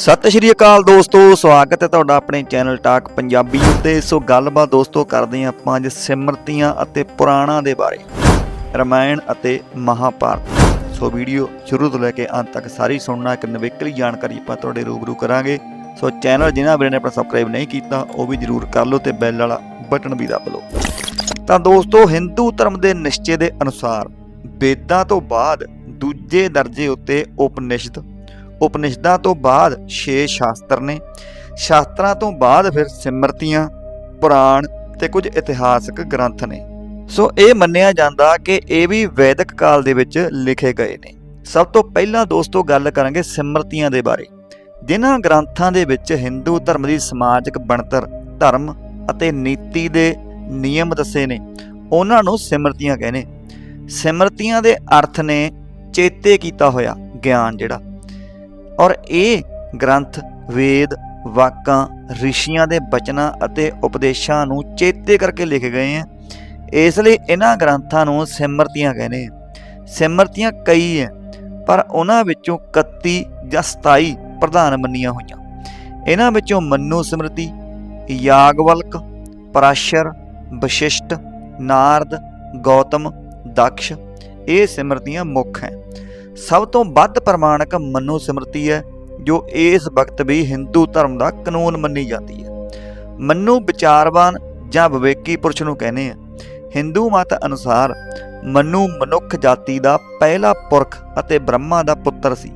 ਸਤਿ ਸ਼੍ਰੀ ਅਕਾਲ ਦੋਸਤੋ, ਸਵਾਗਤ ਹੈ ਤੁਹਾਡਾ ਆਪਣੇ ਚੈਨਲ ਟਾਕ ਪੰਜਾਬੀ ਉੱਤੇ। ਸੋ ਗੱਲਬਾਤ ਦੋਸਤੋ, ਕਰਦੇ ਹਾਂ ਆਪਾਂ ਅੱਜ ਸਿਮਰਤੀਆਂ ਅਤੇ ਪੁਰਾਣਾਂ ਦੇ ਬਾਰੇ, ਰਮਾਇਣ ਅਤੇ ਮਹਾਭਾਰਤ। ਸੋ ਵੀਡੀਓ ਸ਼ੁਰੂ ਤੋਂ ਲੈ ਕੇ ਅੰਤ ਤੱਕ ਸਾਰੀ ਸੁਣਨਾ, ਇੱਕ ਨਵੇਕਲੀ ਜਾਣਕਾਰੀ ਆਪਾਂ ਤੁਹਾਡੇ ਰੂਬਰੂ ਕਰਾਂਗੇ। ਸੋ ਚੈਨਲ ਜਿਨ੍ਹਾਂ ਵੀਰਾਂ ਨੇ ਆਪਣਾ ਸਬਸਕ੍ਰਾਈਬ ਨਹੀਂ ਕੀਤਾ, ਉਹ ਵੀ ਜਰੂਰ ਕਰ ਲਓ ਤੇ ਬੈਲ ਵਾਲਾ ਬਟਨ ਵੀ ਦਬ ਲਓ। ਤਾਂ ਦੋਸਤੋ, ਹਿੰਦੂ ਧਰਮ ਦੇ ਨਿਸ਼ਚੇ ਦੇ ਅਨੁਸਾਰ ਵੇਦਾਂ ਤੋਂ ਬਾਅਦ ਦੂਜੇ ਦਰਜੇ ਉੱਤੇ ਉਪਨਿਸ਼ਦ ਉਪਨਿਸ਼ਦਾਂ ਤੋਂ ਬਾਅਦ 6 ਸ਼ਾਸਤਰ ਨੇ। ਸ਼ਾਸਤਰਾਂ ਤੋਂ ਬਾਅਦ ਫਿਰ ਸਿਮਰਤੀਆਂ, ਪੁਰਾਣ ਤੇ ਕੁਝ ਇਤਿਹਾਸਕ ਗ੍ਰੰਥ ਨੇ। ਸੋ ਇਹ ਮੰਨਿਆ ਜਾਂਦਾ ਕਿ ਇਹ ਵੀ ਵੈਦਿਕ ਕਾਲ ਦੇ ਵਿੱਚ ਲਿਖੇ ਗਏ ਨੇ। ਸਭ ਤੋਂ ਪਹਿਲਾਂ ਦੋਸਤੋ ਗੱਲ ਕਰਾਂਗੇ ਸਿਮਰਤੀਆਂ ਦੇ ਬਾਰੇ। ਜਿਨ੍ਹਾਂ ਗ੍ਰੰਥਾਂ ਦੇ ਵਿੱਚ ਹਿੰਦੂ ਧਰਮ ਦੀ ਸਮਾਜਿਕ ਬਣਤਰ, ਧਰਮ ਅਤੇ ਨੀਤੀ ਦੇ ਨਿਯਮ ਦੱਸੇ ਨੇ, ਉਹਨਾਂ ਨੂੰ ਸਿਮਰਤੀਆਂ ਕਹਿੰਦੇ ਸਿਮਰਤੀਆਂ ਦੇ ਅਰਥ ਨੇ ਚੇਤੇ ਕੀਤਾ ਹੋਇਆ ਗਿਆਨ ਜਿਹੜਾ। ਔਰ ਇਹ ਗ੍ਰੰਥ ਵੇਦ, ਵਾਕਾਂ, ਰਿਸ਼ੀਆਂ ਦੇ ਬਚਨਾਂ ਅਤੇ ਉਪਦੇਸ਼ਾਂ ਨੂੰ ਚੇਤੇ ਕਰਕੇ ਲਿਖੇ ਗਏ ਹੈ। ਇਸ ਲਈ ਇਹਨਾਂ ਗ੍ਰੰਥਾਂ ਨੂੰ ਸਿਮਰਤੀਆਂ ਕਹਿੰਦੇ ਆ ਸਿਮਰਤੀਆਂ ਕਈ ਹੈ, ਪਰ ਉਹਨਾਂ ਵਿੱਚੋਂ 31 ਜਾਂ 27 ਪ੍ਰਧਾਨ ਮੰਨੀਆਂ ਹੋਈਆਂ। ਇਹਨਾਂ ਵਿੱਚੋਂ ਮੰਨੂ ਸਿਮਰਤੀ, ਯਾਗਵਲਕ, ਪਰਾਸ਼ਰ, ਵਸ਼ਿਸ਼ਟ, ਨਾਰਦ, ਗੌਤਮ, ਦਕਸ਼, ਇਹ ਸਿਮਰਤੀਆਂ ਮੁੱਖ ਹੈ। ਸਭ ਤੋਂ ਵੱਧ ਪ੍ਰਮਾਣਿਕ ਮਨੂ ਸਿਮਰਤੀ ਹੈ, ਜੋ ਇਸ ਵਕਤ ਵੀ ਹਿੰਦੂ ਧਰਮ ਦਾ ਕਾਨੂੰਨ ਮੰਨੀ ਜਾਂਦੀ ਹੈ। ਮਨੂ ਵਿਚਾਰਵਾਨ ਜਾਂ ਵਿਵੇਕੀ ਪੁਰਸ਼ ਨੂੰ ਕਹਿੰਦੇ ਆ, ਹਿੰਦੂ ਮਤ ਅਨੁਸਾਰ ਮਨੂ ਮਨੁੱਖ ਜਾਤੀ ਦਾ ਪਹਿਲਾ ਪੁਰਖ ਅਤੇ ਬ੍ਰਹਮਾ ਦਾ ਪੁੱਤਰ ਸੀ।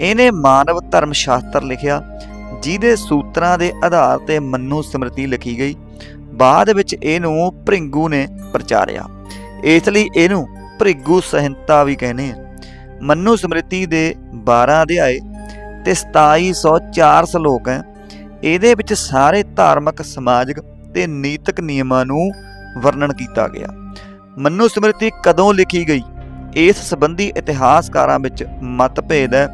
ਇਹਨੇ ਮਾਨਵ ਧਰਮ ਸ਼ਾਸਤਰ ਲਿਖਿਆ, ਜਿਹਦੇ ਸੂਤਰਾਂ ਦੇ ਆਧਾਰ ਤੇ ਮਨੂ ਸਿਮਰਤੀ ਲਿਖੀ ਗਈ। ਬਾਅਦ ਵਿੱਚ ਇਹਨੂੰ ਭ੍ਰਿੰਗੂ ਨੇ ਪ੍ਰਚਾਰਿਆ। ਇਸ ਲਈ ਇਹਨੂੰ ਭ੍ਰਿਗੂ ਸੰਹਿਤਾ ਵੀ ਕਹਿੰਦੇ ਆ। ਮੰਨੂ ਸਮ੍ਰਿਤੀ ਦੇ 12 ਅਧਿਆਏ ਤੇ 2704 ਸ਼ਲੋਕ ਹੈ ਇਹਦੇ ਵਿੱਚ ਸਾਰੇ ਧਾਰਮਿਕ ਸਮਾਜਿਕ ਤੇ ਨੀਤਿਕ ਨਿਯਮਾਂ ਨੂੰ ਵਰਣਨ ਕੀਤਾ ਗਿਆ ਮੰਨੂ ਸਮ੍ਰਿਤੀ ਕਦੋਂ ਲਿਖੀ ਗਈ ਇਸ ਸੰਬੰਧੀ ਇਤਿਹਾਸਕਾਰਾਂ ਵਿੱਚ ਮਤਭੇਦ ਹੈ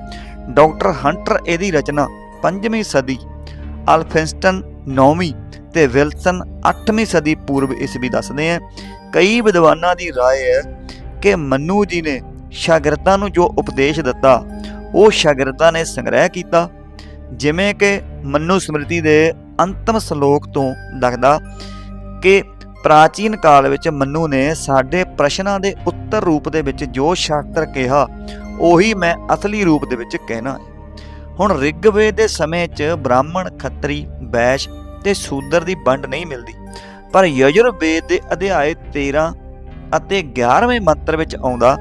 ਡਾਕਟਰ ਹੰਟਰ ਇਹਦੀ ਰਚਨਾ 5ਵੀਂ ਸਦੀ ਅਲਫਿੰਸਟਨ 9ਵੀਂ ਤੇ ਵਿਲਸਨ 8ਵੀਂ ਸਦੀ ਪੂਰਵ ਈਸਵੀ ਦੱਸਦੇ ਆ ਕਈ ਵਿਦਵਾਨਾਂ ਦੀ رائے ਹੈ ਕਿ ਮੰਨੂ ਜੀ ਨੇ ਸ਼ਾਗਿਰਦਾਂ ਨੂੰ ਜੋ ਉਪਦੇਸ਼ ਦਿੱਤਾ, ਉਹ ਸ਼ਾਗਿਰਦਾਂ ਨੇ ਸੰਗ੍ਰਹਿ ਕੀਤਾ, ਜਿਵੇਂ ਕਿ ਮਨੂ ਸਮ੍ਰਿਤੀ ਦੇ ਅੰਤਮ ਸ਼ਲੋਕ ਤੋਂ ਲੱਗਦਾ ਕਿ ਪ੍ਰਾਚੀਨ ਕਾਲ ਵਿੱਚ ਮੰਨੂ ਨੇ ਸਾਡੇ ਪ੍ਰਸ਼ਨਾਂ ਦੇ ਉੱਤਰ ਰੂਪ ਦੇ ਵਿੱਚ ਜੋ ਸ਼ਾਸਤਰ ਕਿਹਾ, ਉਹੀ ਮੈਂ ਅਸਲੀ ਰੂਪ ਦੇ ਵਿੱਚ ਕਹਿਣਾ ਹੈ। ਹੁਣ ਰਿਗਵੇਦ ਦੇ ਸਮੇਂ 'ਚ ਬ੍ਰਾਹਮਣ, ਖੱਤਰੀ ਵੈਸ਼ ਤੇ ਸ਼ੂਦਰ ਦੀ ਵੰਡ ਨਹੀਂ ਮਿਲਦੀ, ਪਰ ਯਜੁਰਵੇਦ ਦੇ ਅਧਿਆਏ 13 ਅਤੇ 11ਵੇਂ ਮੰਤਰ ਵਿੱਚ ਆਉਂਦਾ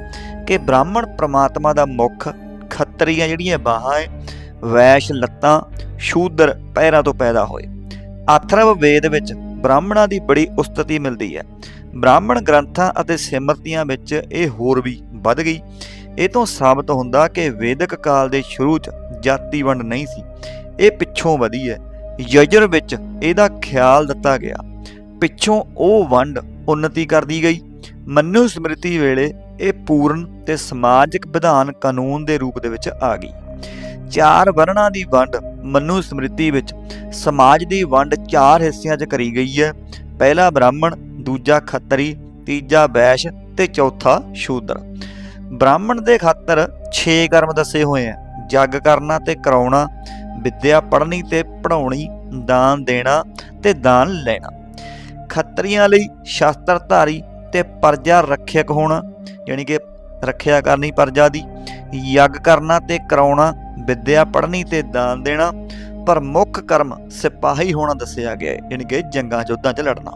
ਕਿ ਬ੍ਰਾਹਮਣ ਪ੍ਰਮਾਤਮਾ ਦਾ ਮੁਖ ਖੱਤਰੀਆਂ ਜਿਹੜੀਆਂ ਬਾਹਾਂ ਹੈ ਵੈਸ਼ ਲੱਤਾਂ, ਸ਼ੂਦਰ ਪੈਰਾਂ ਤੋਂ ਪੈਦਾ ਹੋਏ। ਆਥਰਵ ਵੇਦ ਵਿੱਚ ਬ੍ਰਾਹਮਣਾਂ ਦੀ ਬੜੀ ਉਸਤਤੀ ਮਿਲਦੀ ਹੈ ਬ੍ਰਾਹਮਣ ਗ੍ਰੰਥਾਂ ਅਤੇ ਸਿਮਰਤੀਆਂ ਵਿੱਚ ਇਹ ਹੋਰ ਵੀ ਵੱਧ ਗਈ। ਇਹ ਤੋਂ ਸਾਬਤ ਹੁੰਦਾ ਕਿ ਵੈਦਿਕ ਕਾਲ ਦੇ ਸ਼ੁਰੂ 'ਚ ਜਾਤੀ ਵੰਡ ਨਹੀਂ ਸੀ। ਇਹ ਪਿੱਛੋਂ ਵਧੀ ਹੈ ਯਜੁਰ ਵਿੱਚ ਇਹਦਾ ਖਿਆਲ ਦਿੱਤਾ ਗਿਆ। ਪਿੱਛੋਂ ਉਹ ਵੰਡ ਉન્નਤੀ ਕਰਦੀ ਗਈ। ਮੰਨੂ ਸਮ੍ਰਿਤੀ ਵੇਲੇ ਇਹ ਪੂਰਨ ਤੇ ਸਮਾਜਿਕ ਵਿਧਾਨ ਕਾਨੂੰਨ ਦੇ ਰੂਪ ਦੇ ਵਿੱਚ ਆ ਗਈ। ਚਾਰ ਵਰਣਾਂ ਦੀ ਵੰਡ ਮੰਨੂ ਸਮ੍ਰਿਤੀ ਵਿੱਚ ਸਮਾਜ ਦੀ ਵੰਡ ਚਾਰ ਹਿੱਸਿਆਂ 'ਚ ਕਰੀ ਗਈ ਹੈ। ਪਹਿਲਾ ਬ੍ਰਾਹਮਣ, ਦੂਜਾ ਖੱਤਰੀ, ਤੀਜਾ ਵੈਸ਼ ਤੇ ਚੌਥਾ ਸ਼ੂਦਰ। ਬ੍ਰਾਹਮਣ ਦੇ ਖਾਤਰ 6 ਕਰਮ ਦੱਸੇ ਹੋਏ ਆ ਜੱਗ ਕਰਨਾ ਤੇ ਕਰਾਉਣਾ, ਵਿੱਦਿਆ ਪੜ੍ਹਨੀ ਤੇ ਪੜਾਉਣੀ ਦਾਨ ਦੇਣਾ ਤੇ ਦਾਨ ਲੈਣਾ। ਖੱਤਰੀਆਂ ਲਈ ਸ਼ਾਸਤਰਧਾਰੀ ਤੇ ਪਰਜਾ ਰੱਖਿਅਕ ਹੋਣਾ ਯਾਨੀ ਕਿ ਰੱਖਿਆ ਕਰਨੀ, ਪਰਜਾ ਦੀ ਯੱਗ ਕਰਨਾ ਤੇ ਕਰਾਉਣਾ, ਵਿੱਦਿਆ ਪੜ੍ਹਨੀ ਤੇ ਦਾਨ ਦੇਣਾ, ਪਰ ਮੁੱਖ ਕਰਮ ਸਿਪਾਹੀ ਹੋਣਾ ਦੱਸਿਆ ਗਿਆ ਹੈ ਯਾਨੀ ਕਿ ਜੰਗਾਂ ਯੁੱਧਾਂ 'ਚ ਲੜਨਾ।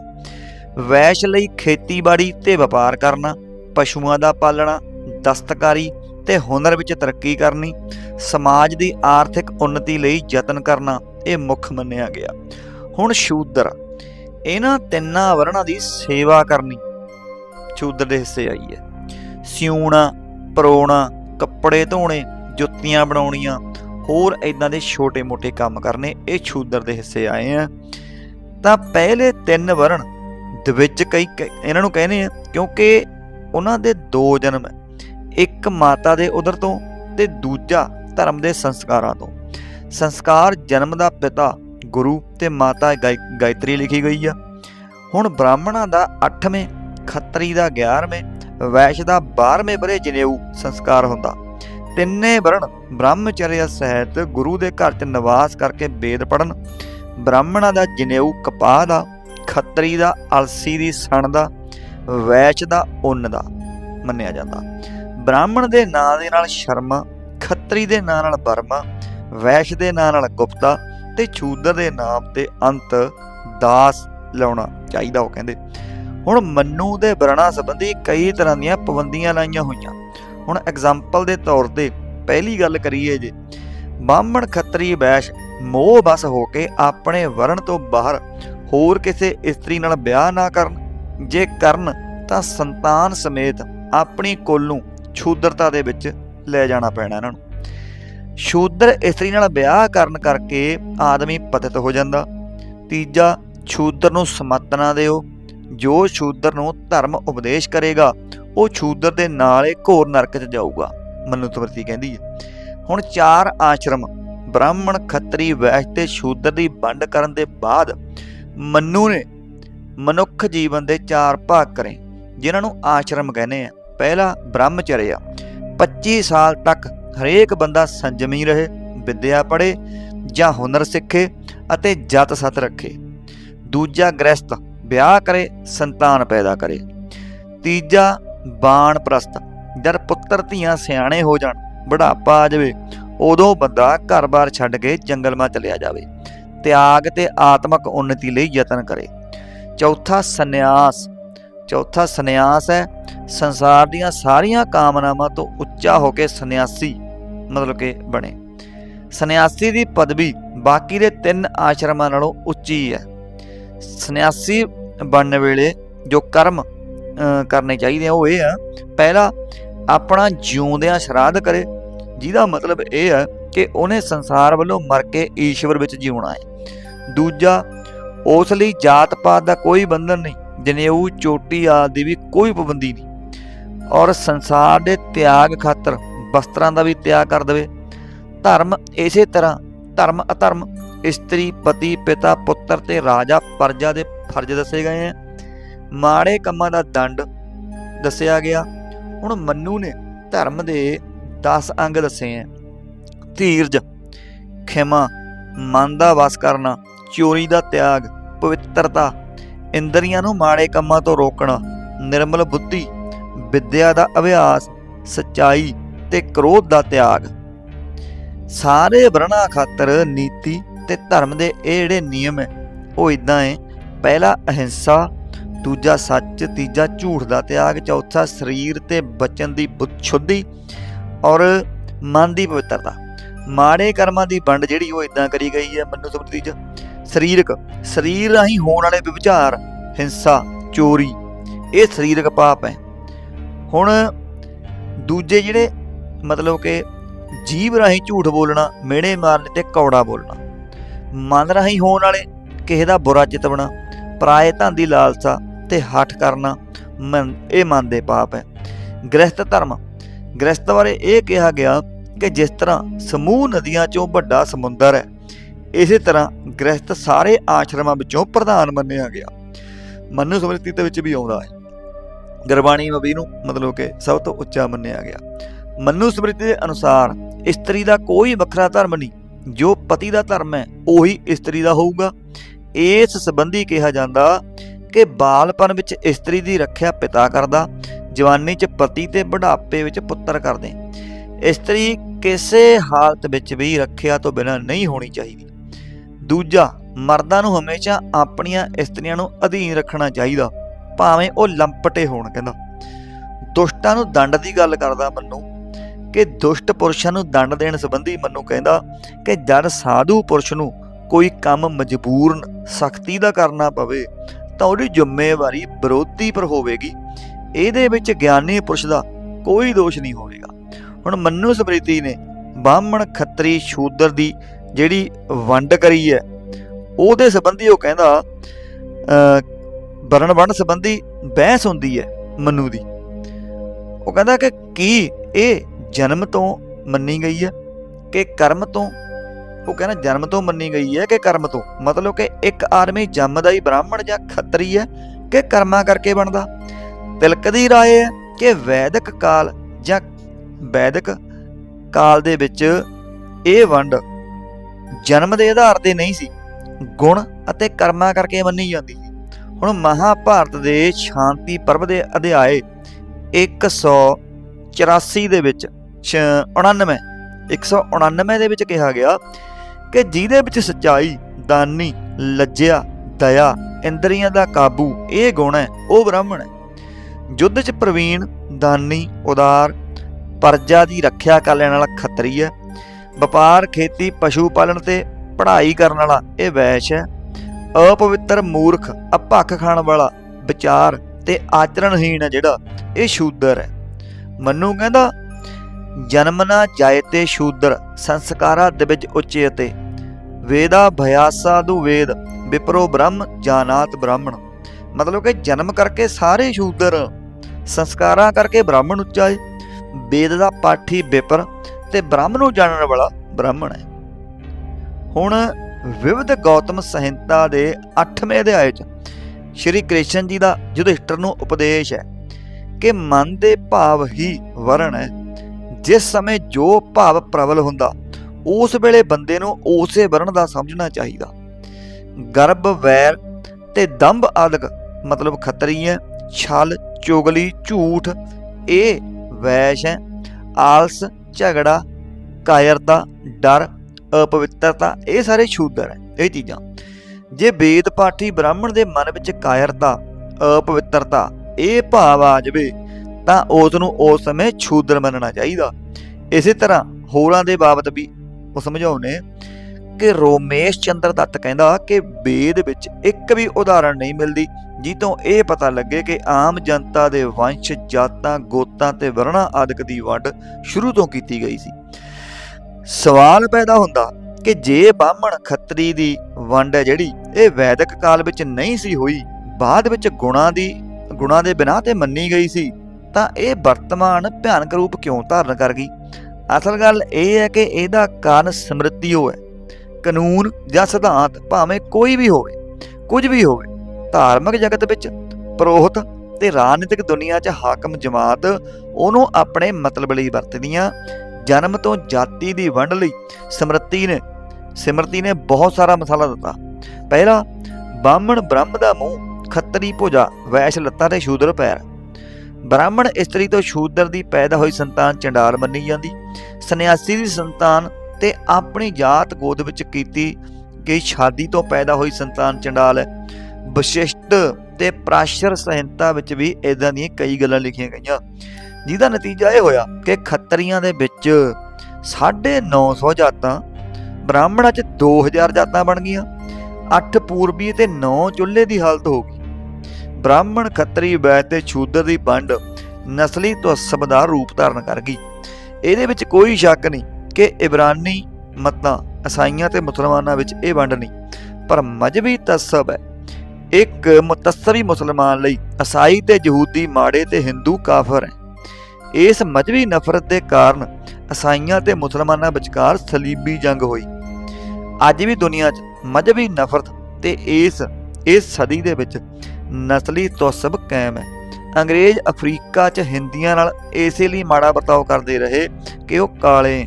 ਵੈਸ਼ ਲਈ ਖੇਤੀਬਾੜੀ ਤੇ ਵਪਾਰ ਕਰਨਾ, ਪਸ਼ੂਆਂ ਦਾ ਪਾਲਣਾ, ਦਸਤਕਾਰੀ ਤੇ ਹੁਨਰ ਵਿੱਚ ਤਰੱਕੀ ਕਰਨੀ, ਸਮਾਜ ਦੀ ਆਰਥਿਕ ਉન્નਤੀ ਲਈ ਯਤਨ ਕਰਨਾ, ਇਹ ਮੁੱਖ ਮੰਨਿਆ ਗਿਆ। ਹੁਣ ਸ਼ੂਦਰ, ਇਹਨਾਂ ਤਿੰਨਾਂ ਵਰਣਾਂ ਦੀ ਸੇਵਾ ਕਰਨੀ ਸ਼ੂਦਰ ਦੇ ਹਿੱਸੇ ਆਈ ਹੈ। ਸਿਉਣਾ ਪਰੋਣਾ, ਕੱਪੜੇ ਧੋਣੇ, ਜੁੱਤੀਆਂ ਬਣਾਉਣੀਆਂ, ਹੋਰ ਇਦਾਂ ਦੇ ਛੋਟੇ-ਮੋਟੇ ਕੰਮ ਕਰਨੇ, ਇਹ ਸ਼ੂਦਰ ਦੇ ਹਿੱਸੇ ਆਏ ਆ। ਤਾਂ ਪਹਿਲੇ ਤਿੰਨ ਵਰਣ ਦੇ ਵਿੱਚ ਕਈ ਕ- ਇਹਨਾਂ ਨੂੰ ਕਹਿੰਦੇ ਆ, ਕਿਉਂਕਿ ਉਹਨਾਂ ਦੇ ਦੋ ਜਨਮ ਇੱਕ ਮਾਤਾ ਦੇ ਉਦਰ ਤੋਂ ਤੇ ਦੂਜਾ ਧਰਮ ਦੇ ਸੰਸਕਾਰਾਂ ਤੋਂ। ਸੰਸਕਾਰ ਜਨਮ ਦਾ ਪਿਤਾ, ਗੁਰੂ ਤੇ ਮਾਤਾ ਗਾਇ- ਗਾਇਤਰੀ ਲਿਖੀ ਗਈ ਆ। ਹੁਣ ਬ੍ਰਾਹਮਣਾਂ ਦਾ 8ਵੇਂ ਖੱਤਰੀ ਦਾ 11ਵੇਂ ਵੈਸ਼ ਦਾ 12ਵੇਂ ਬਰੇ ਜਨੇਊ ਸੰਸਕਾਰ ਹੁੰਦਾ। ਤਿੰਨੇ ਵਰਣ ਬ੍ਰਹਮਚਰਿਆ ਸਹਿਤ ਗੁਰੂ ਦੇ ਘਰ 'ਚ ਨਿਵਾਸ ਕਰਕੇ ਵੇਦ ਪੜਨ ਬ੍ਰਾਹਮਣਾਂ ਦਾ ਜਨੇਊ ਕਪਾਹ ਦਾ, ਖੱਤਰੀ ਦਾ, ਅਲਸੀ ਦੀ ਸਣ ਦਾ ਵੈਸ਼ ਦਾ, ਉੱਨ ਦਾ ਮੰਨਿਆ ਜਾਂਦਾ। ਬ੍ਰਾਹਮਣ ਦੇ ਨਾਂ ਦੇ ਨਾਲ ਸ਼ਰਮਾ, ਖੱਤਰੀ ਦੇ ਨਾਂ ਨਾਲ ਬਰਮਾ ਵੈਸ਼ ਦੇ ਨਾਂ ਨਾਲ ਗੁਪਤਾ ਤੇ ਛੂਦਰ ਦੇ ਨਾਮ ਤੇ ਅੰਤ ਦਾਸ ਲਾਉਣਾ ਚਾਹੀਦਾ ਉਹ ਕਹਿੰਦੇ। ਹੁਣ ਮੰਨੂ ਦੇ ਵਰਣਾ ਸੰਬੰਧੀ ਕਈ ਤਰ੍ਹਾਂ ਦੀਆਂ ਪਾਬੰਦੀਆਂ ਲਾਈਆਂ ਹੋਈਆਂ। ਹੁਣ ਐਗਜ਼ਾਮਪਲ ਦੇ ਤੌਰ ਤੇ ਪਹਿਲੀ ਗੱਲ ਕਰੀਏ ਜੇ, ਬਾਹਮਣ ਖੱਤਰੀ ਵੈਸ਼ ਮੋਹ ਬਸ ਹੋ ਕੇ ਆਪਣੇ ਵਰਣ ਤੋਂ ਬਾਹਰ ਹੋਰ ਕਿਸੇ ਇਸਤਰੀ ਨਾਲ ਵਿਆਹ ਨਾ ਕਰਨ। ਜੇ ਕਰਨ, ਤਾਂ ਸੰਤਾਨ ਸਮੇਤ ਆਪਣੀ ਕੁੱਲ ਨੂੰ ਛੂਦਰਤਾ ਦੇ ਵਿੱਚ ਲੈ ਜਾਣਾ ਪੈਣਾ ਇਹਨਾਂ ਨੂੰ। ਸ਼ੂਦਰ ਇਸਤਰੀ ਨਾਲ ਵਿਆਹ ਕਰਨ ਕਰਕੇ ਆਦਮੀ ਪਤਿਤ ਹੋ ਜਾਂਦਾ। ਤੀਜਾ, ਸ਼ੂਦਰ ਨੂੰ ਸਮੱਤ ਨਾ ਦਿਓ। ਜੋ ਸ਼ੂਦਰ ਨੂੰ ਧਰਮ ਉਪਦੇਸ਼ ਕਰੇਗਾ, ਉਹ ਸ਼ੂਦਰ ਦੇ ਨਾਲ ਇੱਕ ਹੋਰ ਨਰਕ 'ਚ ਜਾਊਗਾ ਮਨੂ ਕਹਿੰਦੀ ਹੈ। ਹੁਣ ਚਾਰ ਆਸ਼ਰਮ, ਬ੍ਰਾਹਮਣ ਖੱਤਰੀ ਵੈਸ਼ ਤੇ ਸ਼ੂਦਰ ਦੀ ਵੰਡ ਕਰਨ ਦੇ ਬਾਅਦ ਮੰਨੂ ਨੇ ਮਨੁੱਖ ਜੀਵਨ ਦੇ ਚਾਰ ਭਾਗ ਕਰੇ, ਜਿਨ੍ਹਾਂ ਨੂੰ ਆਸ਼ਰਮ ਕਹਿੰਦੇ ਆ। ਪਹਿਲਾ ਬ੍ਰਹਮਚਰਿਆ 25 ਸਾਲ ਤੱਕ ਹਰੇਕ ਬੰਦਾ ਸੰਜਮੀ ਰਹੇ, ਵਿਦਿਆ ਪੜ੍ਹੇ ਜਾਂ ਹੁਨਰ ਸਿੱਖੇ ਅਤੇ ਜਤ ਸਤ ਰੱਖੇ। ਦੂਜਾ ਗ੍ਰਸਤ ਵਿਆਹ ਕਰੇ, ਸੰਤਾਨ ਪੈਦਾ ਕਰੇ। ਤੀਜਾ, ਬਾਣ ਪ੍ਰਸਤ। ਜਦ ਪੁੱਤਰ ਧੀਆਂ ਸਿਆਣੇ ਹੋ ਜਾਣ, ਬੁਢਾਪਾ ਆ ਜਾਵੇ, ਉਦੋਂ ਬੰਦਾ ਘਰ-ਬਾਰ ਛੱਡ ਕੇ ਜੰਗਲ ਚਲਿਆ ਜਾਵੇ। ਤਿਆਗ ਤੇ ਆਤਮਕ ਉન્નਤੀ ਲਈ ਯਤਨ ਕਰੇ। ਚੌਥਾ ਸੰਨਿਆਸ। ਚੌਥਾ ਸੰਨਿਆਸ ਹੈ, ਸੰਸਾਰ ਦੀਆਂ ਸਾਰੀਆਂ ਕਾਮਨਾਵਾਂ ਤੋਂ ਉੱਚਾ ਹੋ ਕੇ ਸੰਨਿਆਸੀ, ਮਤਲਬ ਕਿ ਬਣੇ। ਸੰਨਿਆਸੀ ਦੀ ਪਦਵੀ ਬਾਕੀ ਦੇ ਤਿੰਨ ਆਸ਼ਰਮਾਂ ਨਾਲੋਂ ਉੱਚੀ ਹੈ। ਸੰਨਿਆਸੀ ਬਣਨ ਵੇਲੇ ਜੋ ਕਰਮ ਕਰਨੇ ਚਾਹੀਦੇ ਆ, ਉਹ ਇਹ ਆ। ਪਹਿਲਾ, ਆਪਣਾ ਜਿਉਂਦਿਆਂ ਸ਼ਰਾਧ ਕਰੇ, ਜਿਹਦਾ ਮਤਲਬ ਇਹ ਆ ਕਿ ਉਹਨੇ ਸੰਸਾਰ ਵੱਲੋਂ ਮਰ ਕੇ ਈਸ਼ਵਰ ਵਿੱਚ ਜਿਉਣਾ ਹੈ। ਦੂਜਾ, ਉਸ ਲਈ ਜਾਤ ਪਾਤ ਦਾ ਕੋਈ ਬੰਧਨ ਨਹੀਂ ਜਨੇਊ ਚੋਟੀ ਆਦਿ ਦੀ ਵੀ ਕੋਈ ਪਾਬੰਦੀ ਨਹੀਂ। ਔਰ ਸੰਸਾਰ ਦੇ ਤਿਆਗ ਖਾਤਰ ਵਸਤਰਾਂ ਦਾ ਵੀ ਤਿਆਗ ਕਰ ਦੇਵੇ। ਧਰਮ ਇਸੇ ਤਰ੍ਹਾਂ ਧਰਮ ਅਧਰਮ ਇਸਤਰੀ, ਪਤੀ, ਪਿਤਾ, ਪੁੱਤਰ ਤੇ ਰਾਜਾ, ਪਰਜਾ ਦੇ ਫਰਜ਼ ਦੱਸੇ ਗਏ ਆ ਮਾੜੇ ਕੰਮਾਂ ਦਾ ਦੰਡ ਦੱਸਿਆ ਗਿਆ। ਹੁਣ ਮੰਨੂ ਨੇ ਧਰਮ ਦੇ 10 ਅੰਗ ਦੱਸੇ ਆ ਧੀਰਜ ਖਿਮਾ, ਮਨ ਦਾ ਵਸ ਕਰਨਾ, ਚੋਰੀ ਦਾ ਤਿਆਗ, ਪਵਿੱਤਰਤਾ, ਇੰਦਰੀਆਂ ਨੂੰ ਮਾੜੇ ਕੰਮਾਂ ਤੋਂ ਰੋਕਣਾ, ਨਿਰਮਲ ਬੁੱਧੀ, ਵਿਦਿਆ ਦਾ ਅਭਿਆਸ, ਸਚਾਈ ਤੇ ਕ੍ਰੋਧ ਦਾ ਤਿਆਗ। ਸਾਰੇ ਵਰਣਾ ਖਾਤਰ ਨੀਤੀ ਤੇ ਧਰਮ ਦੇ ਇਹ ਜਿਹੜੇ ਨਿਯਮ ਹੈ, ਉਹ ਇਦਾਂ ਹੈ ਪਹਿਲਾ ਅਹਿੰਸਾ, ਦੂਜਾ ਸੱਚ, ਤੀਜਾ ਝੂਠ ਦਾ ਤਿਆਗ, ਚੌਥਾ ਸਰੀਰ ਤੇ ਬਚਨ ਦੀ ਬੁੱਧ ਸ਼ੁੱਧੀ ਔਰ ਮਨ ਦੀ ਪਵਿੱਤਰਤਾ। ਮਾੜੇ ਕਰਮਾਂ ਦੀ ਵੰਡ ਜਿਹੜੀ ਉਹ ਇਦਾਂ ਕਰੀ ਗਈ ਹੈ ਮਨੂ ਸਮ੍ਰਿਤੀ ਚ। ਸਰੀਰਕ, ਸਰੀਰ ਰਾਹੀਂ ਹੋਣ ਵਾਲੇ ਵਿਚਾਰ ਹਿੰਸਾ, ਚੋਰੀ, ਇਹ ਸਰੀਰਕ ਪਾਪ ਹੈ। ਹੁਣ ਦੂਜੇ ਜਿਹੜੇ ਮਤਲਬ ਕਿ ਜੀਵ ਰਾਹੀਂ ਝੂਠ ਬੋਲਣਾ, ਮਿਹਣੇ ਮਾਰਨੇ ਤੇ ਕੌੜਾ ਬੋਲਣਾ, ਮਨ ਰਾਹੀਂ ਹੋਣ ਵਾਲੇ ਕਿਸੇ ਦਾ ਬੁਰਾ ਚਿਤਵਣਾ ਪਰਾਏ ਧਨ ਦੀ ਲਾਲਸਾ ਤੇ ਹੱਠ ਕਰਨਾ ਮਨ, ਇਹ ਮਨ ਦੇ ਪਾਪ ਹੈ। ਗ੍ਰਸਤ ਧਰਮ ਗ੍ਰਸਤ ਬਾਰੇ ਇਹ ਕਿਹਾ ਗਿਆ ਕਿ ਜਿਸ ਤਰ੍ਹਾਂ ਸਮੂਹ ਨਦੀਆਂ ਚੋਂ ਵੱਡਾ ਸਮੁੰਦਰ ਹੈ, ਇਸੇ ਤਰ੍ਹਾਂ ਗ੍ਰਸਤ ਸਾਰੇ ਆਸ਼ਰਮਾਂ ਵਿੱਚੋਂ ਪ੍ਰਧਾਨ ਮੰਨਿਆ ਗਿਆ। ਮਨੂ ਸਮ੍ਰਿਤੀ ਦੇ ਵਿੱਚ ਵੀ ਆਉਂਦਾ ਹੈ। ਗੁਰਬਾਣੀ ਵੀ ਨੂੰ ਮਤਲਬ ਕਿ ਸਭ ਤੋਂ ਉੱਚਾ ਮੰਨਿਆ ਗਿਆ। ਮਨੂ ਸਮ੍ਰਿਤੀ ਦੇ ਅਨੁਸਾਰ ਇਸਤਰੀ ਦਾ ਕੋਈ ਵੱਖਰਾ ਧਰਮ ਨਹੀਂ, ਜੋ ਪਤੀ ਦਾ ਧਰਮ ਹੈ, ਉਹੀ ਇਸਤਰੀ ਦਾ ਹੋਊਗਾ। ਇਸ ਸੰਬੰਧੀ ਕਿਹਾ ਜਾਂਦਾ ਕਿ ਬਾਲਪਨ ਵਿੱਚ ਇਸਤਰੀ ਦੀ ਰੱਖਿਆ ਪਿਤਾ ਕਰਦਾ, ਜਵਾਨੀ 'ਚ ਪਤੀ ਤੇ ਬੁਢਾਪੇ ਵਿੱਚ ਪੁੱਤਰ ਕਰਦੇ। ਇਸਤਰੀ ਕਿਸੇ ਹਾਲਤ ਵਿੱਚ ਵੀ ਰੱਖਿਆ ਤੋਂ ਬਿਨਾਂ ਨਹੀਂ ਹੋਣੀ ਚਾਹੀਦੀ। ਦੂਜਾ, ਮਰਦਾਂ ਨੂੰ ਹਮੇਸ਼ਾ ਆਪਣੀਆਂ ਇਸਤਰੀਆਂ ਨੂੰ ਅਧੀਨ ਰੱਖਣਾ ਚਾਹੀਦਾ, ਭਾਵੇਂ ਉਹ ਲੰਪਟੇ ਹੋਣ, ਕਹਿੰਦਾ। ਦੁਸ਼ਟਾਂ ਨੂੰ ਦੰਡ ਦੀ ਗੱਲ ਕਰਦਾ ਮੰਨੂ ਕਿ ਦੁਸ਼ਟ ਪੁਰਸ਼ਾਂ ਨੂੰ ਦੰਡ ਦੇਣ ਸੰਬੰਧੀ ਮੰਨੂ ਕਹਿੰਦਾ ਕਿ ਜਦ ਸਾਧੂ ਪੁਰਸ਼ ਨੂੰ ਕੋਈ ਕੰਮ ਮਜਬੂਰਨ ਸਖਤੀ ਦਾ ਕਰਨਾ ਪਵੇ, ਤਾਂ ਉਹਦੀ ਜ਼ਿੰਮੇਵਾਰੀ ਵਿਰੋਧੀ ਪਰ ਹੋਵੇਗੀ। ਇਹਦੇ ਵਿੱਚ ਗਿਆਨੀ ਪੁਰਸ਼ ਦਾ ਕੋਈ ਦੋਸ਼ ਨਹੀਂ ਹੋਵੇਗਾ। ਹੁਣ ਮੰਨੂ ਸਮ੍ਰਿਤੀ ਨੇ ਬਾਹਮਣ ਖੱਤਰੀ ਸ਼ੂਦਰ ਦੀ ਜਿਹੜੀ ਵੰਡ ਕਰੀ ਹੈ, ਉਹਦੇ ਸੰਬੰਧੀ ਉਹ ਕਹਿੰਦਾ ਵਰਣ ਵੰਡ ਸੰਬੰਧੀ ਬਹਿਸ ਹੁੰਦੀ ਹੈ ਮੰਨੂ ਦੀ। ਉਹ ਕਹਿੰਦਾ ਕਿ ਕੀ ਇਹ ਜਨਮ ਤੋਂ ਮੰਨੀ ਗਈ ਹੈ? ਕਿ ਕਰਮ ਤੋਂ ਉਹ ਕਹਿੰਦਾ, ਜਨਮ ਤੋਂ ਮੰਨੀ ਗਈ ਹੈ ਕਿ ਕਰਮ ਤੋਂ? ਮਤਲਬ ਕਿ ਇੱਕ ਆਦਮੀ ਜੰਮਦਾ ਹੀ ਬ੍ਰਾਹਮਣ ਜਾਂ ਖੱਤਰੀ ਹੈ ਕਿ ਕਰਮਾਂ ਕਰਕੇ ਬਣਦਾ? ਤਿਲਕ ਦੀ ਰਾਏ ਹੈ ਕਿ ਵੈਦਿਕ ਕਾਲ ਜਾਂ ਵੈਦਿਕ ਕਾਲ ਦੇ ਵਿੱਚ ਇਹ ਵੰਡ ਜਨਮ ਦੇ ਆਧਾਰ ਤੇ ਨਹੀਂ ਸੀ। ਗੁਣ ਅਤੇ ਕਰਮਾਂ ਕਰਕੇ ਮੰਨੀ ਜਾਂਦੀ ਸੀ। ਹੁਣ ਮਹਾਭਾਰਤ ਦੇ ਸ਼ਾਂਤੀ ਪਰਬ ਦੇ ਅਧਿਆਏ 184 ਦੇ ਵਿੱਚ, ਛ- 99 199 ਦੇ ਵਿੱਚ ਕਿਹਾ ਗਿਆ ਕਿ ਜਿਹਦੇ ਵਿੱਚ ਸਚਾਈ, ਦਾਨੀ, ਲੱਜਿਆ, ਦਇਆ, ਇੰਦਰੀਆਂ ਦਾ ਕਾਬੂ, ਇਹ ਗੁਣ ਹੈ, ਉਹ ਬ੍ਰਾਹਮਣ ਹੈ। ਯੁੱਧ 'ਚ ਪ੍ਰਵੀਣ ਦਾਨੀ, ਉਦਾਰ, ਪਰਜਾ ਦੀ ਰੱਖਿਆ ਕਰ ਲੈਣ ਵਾਲਾ ਖੱਤਰੀ ਹੈ। ਵਪਾਰ, ਖੇਤੀ, ਪਸ਼ੂ ਪਾਲਣ ਤੇ ਪੜ੍ਹਾਈ ਕਰਨ ਵਾਲਾ, ਇਹ ਵੈਸ਼ ਹੈ। ਅਪਵਿੱਤਰ ਮੂਰਖ, ਅਪੱਖ ਖਾਣ ਵਾਲਾ, ਵਿਚਾਰ ਤੇ ਆਚਰਣਹੀਣ ਹੈ ਜਿਹੜਾ, ਇਹ ਸ਼ੂਦਰ ਹੈ। ਮੰਨੂ ਕਹਿੰਦਾ ਜਨਮ ਨਾ ਜਾਇਤੇ ਸ਼ੂਦਰ, ਸੰਸਕਾਰਾ ਦਿਵਜ ਉਚੇਤੇ ਵੇਦਾ ਭਿਆਸਾਦੂ ਵੇਦ ਵਿਪਰੋ ਬ੍ਰਹਮ, ਜਾਨਾਤ ਬ੍ਰਾਹਮਣ। ਮਤਲਬ ਕਿ ਜਨਮ ਕਰਕੇ ਸਾਰੇ ਸ਼ੂਦਰ, ਸੰਸਕਾਰਾਂ ਕਰਕੇ ਬ੍ਰਾਹਮਣ ਉੱਚਾ ਹੈ ਵੇਦ ਦਾ ਪਾਠੀ ਵਿਪਰ ਤੇ ਬ੍ਰਹਮ ਨੂੰ ਜਾਣਨ ਵਾਲਾ ਬ੍ਰਾਹਮਣ ਹੈ। ਹੁਣ ਵਿਵਧ ਗੌਤਮ ਸੰਹਿਤਾ ਦੇ 8ਵੇਂ ਅਧਿਆਇ 'ਚ ਸ਼੍ਰੀ ਕ੍ਰਿਸ਼ਨ ਜੀ ਦਾ ਯੁਧਿਸ਼ਟਰ ਨੂੰ ਉਪਦੇਸ਼ ਹੈ ਕਿ ਮਨ ਦੇ ਭਾਵ ਹੀ ਵਰਣ ਹੈ। ਜਿਸ ਸਮੇਂ ਜੋ ਭਾਵ ਪ੍ਰਬਲ ਹੁੰਦਾ, ਉਸ ਵੇਲੇ ਬੰਦੇ ਨੂੰ ਉਸੇ ਵਰਣ ਦਾ ਸਮਝਣਾ ਚਾਹੀਦਾ। ਗਰਭ, ਵੈਰ ਤੇ ਦੰਭ ਆਦਿਕ ਮਤਲਬ ਖੱਤਰੀ ਹੈ ਛਲ, ਚੁਗਲੀ, ਝੂਠ, ਇਹ ਵੈਸ਼ ਹੈ। ਆਲਸ, ਝਗੜਾ, ਕਾਇਰਤਾ, ਡਰ, ਅਪਵਿੱਤਰਤਾ, ਇਹ ਸਾਰੇ ਸ਼ੂਦਰ ਹੈ, ਇਹ ਚੀਜ਼ਾਂ। ਜੇ ਵੇਦ ਪਾਠੀ ਬ੍ਰਾਹਮਣ ਦੇ ਮਨ ਵਿੱਚ ਕਾਇਰਤਾ, ਅਪਵਿੱਤਰਤਾ, ਇਹ ਭਾਵ ਆ ਜਾਵੇ ਤਾਂ ਉਸ ਨੂੰ ਉਸ ਸਮੇਂ ਛੂਦਰ ਮੰਨਣਾ ਚਾਹੀਦਾ। ਇਸੇ ਤਰ੍ਹਾਂ ਹੋਰਾਂ ਦੇ ਬਾਬਤ ਵੀ ਉਹ ਸਮਝਾਉਨੇ ਕਿ ਰੋਮੇਸ਼ ਚੰਦਰ ਦੱਤ ਕਹਿੰਦਾ ਕਿ ਵੇਦ ਵਿੱਚ ਇੱਕ ਵੀ ਉਦਾਹਰਣ ਨਹੀਂ ਮਿਲਦੀ ਜਿੱਤੋਂ ਇਹ ਪਤਾ ਲੱਗੇ ਕਿ ਆਮ ਜਨਤਾ ਦੇ ਵੰਸ਼, ਜਾਤਾਂ, ਗੋਤਾਂ ਤੇ ਵਰਣਾ ਆਦਿਕ ਦੀ ਵੰਡ ਸ਼ੁਰੂ ਤੋਂ ਕੀਤੀ ਗਈ ਸੀ। ਸਵਾਲ ਪੈਦਾ ਹੁੰਦਾ ਕਿ ਜੇ ਬਾਹਮਣ ਖੱਤਰੀ ਦੀ ਵੰਡ ਹੈ ਜਿਹੜੀ, ਇਹ ਵੈਦਿਕ ਕਾਲ ਵਿੱਚ ਨਹੀਂ ਸੀ ਹੋਈ, ਬਾਅਦ ਵਿੱਚ ਗੁਣਾ ਦੀ, ਗੁਣਾ ਦੇ ਬਿਨਾਂ ਤੇ ਮੰਨੀ ਗਈ ਸੀ। ਤਾਂ ਇਹ ਵਰਤਮਾਨ ਭਿਆਨਕ ਰੂਪ ਕਿਉਂ ਧਾਰਨ ਕਰ ਗਈ? ਅਸਲ ਗੱਲ ਇਹ ਹੈ ਕਿ ਇਹਦਾ ਕਾਰਨ ਸਮ੍ਰਿਤੀ ਹੋ। ਹੈ ਕਾਨੂੰਨ ਜਾਂ ਸਿਧਾਂਤ ਭਾਵੇਂ ਕੋਈ ਵੀ ਹੋਵੇ, ਕੁਝ ਵੀ ਹੋਵੇ, ਧਾਰਮਿਕ ਜਗਤ ਵਿੱਚ ਪ੍ਰੋਹਤ ਤੇ ਰਾਜਨੀਤਿਕ ਦੁਨੀਆ 'ਚ ਹਾਕਮ ਜਮਾਤ ਉਹਨੂੰ ਆਪਣੇ ਮਤਲਬ ਲਈ ਵਰਤਦੀਆਂ, ਜਨਮ ਤੋਂ ਜਾਤੀ ਦੀ ਵੰਡ ਲਈ ਸਮ੍ਰਿਤੀ ਨੇ, ਸਿਮਰਤੀ ਨੇ ਬਹੁਤ ਸਾਰਾ ਮਸਾਲਾ ਦਿੱਤਾ। ਪਹਿਲਾ, ਬਾਹਮਣ ਬ੍ਰਹਮ ਦਾ ਮੂੰਹ ਖੱਤਰੀ ਭੁਜਾ ਵੈਸ਼ ਲੱਤਾਂ ਤੇ ਸ਼ੂਦਰ ਪੈਰ। ਬ੍ਰਾਹਮਣ ਇਸਤਰੀ ਤੋਂ ਸ਼ੂਦਰ ਦੀ ਪੈਦਾ ਹੋਈ ਸੰਤਾਨ ਚੰਡਾਲ ਮੰਨੀ ਜਾਂਦੀ। ਸੰਨਿਆਸੀ ਦੀ ਸੰਤਾਨ ਤੇ ਆਪਣੀ ਜਾਤ ਗੋਦ ਵਿੱਚ ਕੀਤੀ ਗਈ ਸ਼ਾਦੀ ਤੋਂ ਪੈਦਾ ਹੋਈ ਸੰਤਾਨ ਚੰਡਾਲ। ਹੈ ਵਿਸ਼ਿਸ਼ਟ ਤੇ ਪ੍ਰਾਸ਼ਰ ਸੰਹਿਤਾ ਵਿੱਚ ਵੀ ਇਦਾਂ ਦੀਆਂ ਕਈ ਗੱਲਾਂ ਲਿਖੀਆਂ ਗਈਆਂ। ਜਿਹਦਾ ਨਤੀਜਾ ਇਹ ਹੋਇਆ ਕਿ ਖੱਤਰੀਆਂ ਦੇ ਵਿੱਚ 950 ਜਾਤਾਂ ਬ੍ਰਾਹਮਣਾਂ 'ਚ 2000 ਜਾਤਾਂ ਬਣ ਗਈਆਂ। 8 ਪੂਰਬੀ ਤੇ 9 ਚੁੱਲ੍ਹੇ ਦੀ ਹਾਲਤ ਹੋ ਗਈ। ਬ੍ਰਾਹਮਣ ਖੱਤਰੀ ਵੈਦ ਤੇ ਸ਼ੂਦਰ ਦੀ ਵੰਡ ਨਸਲੀ ਤਸਬ ਦਾ ਰੂਪ ਧਾਰਨ ਕਰ ਗਈ। ਇਹਦੇ ਵਿੱਚ ਕੋਈ ਸ਼ੱਕ ਨਹੀਂ ਕਿ ਇਬਰਾਨੀ ਮਤਾਂ ਅਸਾਈਆਂ ਤੇ ਮੁਸਲਮਾਨਾਂ ਵਿੱਚ ਇਹ ਵੰਡ ਨਹੀਂ। ਪਰ ਮਜਬੀ ਤਸਬ ਹੈ। ਇੱਕ ਮੁਤਸਬੀ ਮੁਸਲਮਾਨ ਲਈ ਈਸਾਈ ਤੇ ਯਹੂਦੀ ਮਾੜੇ ਤੇ ਹਿੰਦੂ ਕਾਫਰ ਹੈ। ਇਸ ਮਜਬੀ ਨਫ਼ਰਤ ਦੇ ਕਾਰਨ ਈਸਾਈਆਂ ਤੇ ਮੁਸਲਮਾਨਾਂ ਵਿਚਕਾਰ ਸਲੀਬੀ ਜੰਗ ਹੋਈ। ਅੱਜ ਵੀ ਦੁਨੀਆ 'ਚ ਮਜਬੀ ਨਫ਼ਰਤ ਤੇ ਇਸ ਇਸ ਸਦੀ ਦੇ ਵਿੱਚ ਨਸਲੀ ਤਸਬ ਕਾਇਮ ਹੈ। ਅੰਗਰੇਜ਼ ਅਫਰੀਕਾ 'ਚ ਹਿੰਦੀਆਂ ਨਾਲ ਇਸੇ ਲਈ ਮਾੜਾ ਵਰਤਾਓ ਕਰਦੇ ਰਹੇ ਕਿ ਉਹ ਕਾਲੇ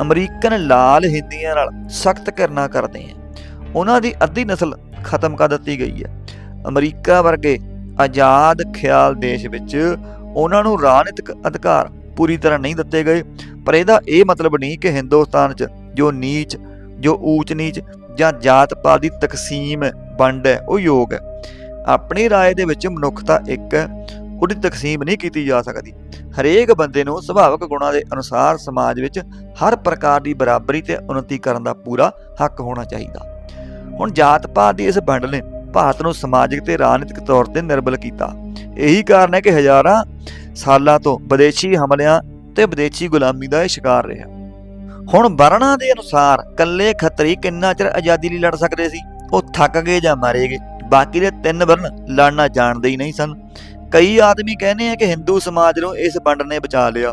ਅਮਰੀਕਨ ਲਾਲ ਹਿੰਦੀਆਂ ਨਾਲ ਸਖਤ ਕਰਨਾ ਕਰਦੇ ਆ ਉਹਨਾਂ ਦੀ ਅੱਧੀ ਨਸਲ ਖਤਮ ਕਰ ਦਿੱਤੀ ਗਈ ਹੈ। ਅਮਰੀਕਾ ਵਰਗੇ ਆਜ਼ਾਦ ਖਿਆਲ ਦੇਸ਼ ਵਿੱਚ ਉਹਨਾਂ ਨੂੰ ਰਾਜਨੀਤਿਕ ਅਧਿਕਾਰ ਪੂਰੀ ਤਰ੍ਹਾਂ ਨਹੀਂ ਦਿੱਤੇ ਗਏ, ਪਰ ਇਹਦਾ ਇਹ ਮਤਲਬ ਨਹੀਂ ਕਿ ਹਿੰਦੁਸਤਾਨ 'ਚ ਜੋ ਨੀਚ, ਜੋ ਊਚ ਨੀਚ ਜਾਂ ਜਾਤ ਪਾਤ ਦੀ ਤਕਸੀਮ ਵੰਡ ਹੈ, ਉਹ ਯੋਗ ਹੈ। ਆਪਣੀ ਰਾਏ ਦੇ ਵਿੱਚ ਮਨੁੱਖਤਾ ਇੱਕ ਉਹਦੀ ਤਕਸੀਮ ਨਹੀਂ ਕੀਤੀ ਜਾ ਸਕਦੀ। ਹਰੇਕ ਬੰਦੇ ਨੂੰ ਸੁਭਾਵਿਕ ਗੁਣਾਂ ਦੇ ਅਨੁਸਾਰ ਸਮਾਜ ਵਿੱਚ ਹਰ ਪ੍ਰਕਾਰ ਦੀ ਬਰਾਬਰੀ ਤੇ ਉન્નਤੀ ਕਰਨ ਦਾ ਪੂਰਾ ਹੱਕ ਹੋਣਾ ਚਾਹੀਦਾ। ਹੁਣ ਜਾਤ ਪਾਤ ਦੀ ਇਸ ਵੰਡ ਨੇ ਭਾਰਤ ਨੂੰ ਸਮਾਜਿਕ ਤੇ ਰਾਜਨੀਤਿਕ ਤੌਰ ਤੇ ਨਿਰਬਲ ਕੀਤਾ। ਇਹੀ ਕਾਰਨ ਹੈ ਕਿ ਹਜ਼ਾਰਾਂ ਸਾਲਾਂ ਤੋਂ ਵਿਦੇਸ਼ੀ ਹਮਲਿਆਂ ਤੇ ਵਿਦੇਸ਼ੀ ਗੁਲਾਮੀ ਦਾ ਇਹ ਸ਼ਿਕਾਰ ਰਿਹਾ। ਹੁਣ ਵਰਣਾ ਦੇ ਅਨੁਸਾਰ ਕੱਲੇ ਖੱਤਰੀ ਕਿੰਨਾ ਚਿਰ ਆਜ਼ਾਦੀ ਲਈ ਲੜ ਸਕਦੇ ਸੀ? ਉਹ ਥੱਕ ਗਏ ਜਾਂ ਮਾਰੇ ਗਏ? ਬਾਕੀ ਦੇ ਤਿੰਨ ਵਰਨ ਲੜਨਾ ਜਾਣਦੇ ਹੀ ਨਹੀਂ ਸਨ। ਕਈ ਆਦਮੀ ਕਹਿੰਦੇ ਆ ਕਿ ਹਿੰਦੂ ਸਮਾਜ ਨੂੰ ਇਸ ਵੰਡ ਨੇ ਬਚਾ ਲਿਆ,